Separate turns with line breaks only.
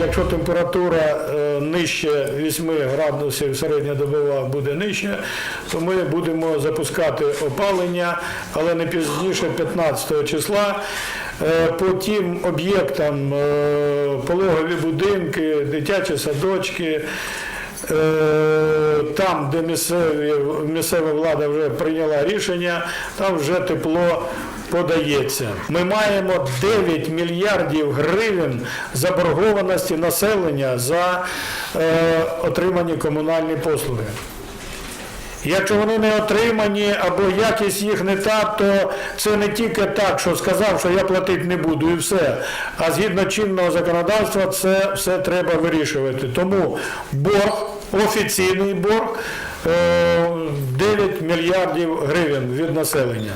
Якщо температура е, нижче 8 градусів, середня добова буде нижче, то ми будемо запускати опалення, але не пізніше 15 числа. Е, По тим об'єктам е, пологові будинки, дитячі садочки. Е, Там, де місцеві, місцева влада вже прийняла рішення, там вже тепло подається. Ми маємо 9 мільярдів гривень заборгованості населення за е, отримані комунальні послуги. Якщо вони не отримані або якість їх не та, то це не тільки так, що сказав, що я платити не буду і все. А згідно чинного законодавства це все треба вирішувати. Тому борг, офіційний борг е, 9 мільярдів гривень від населення.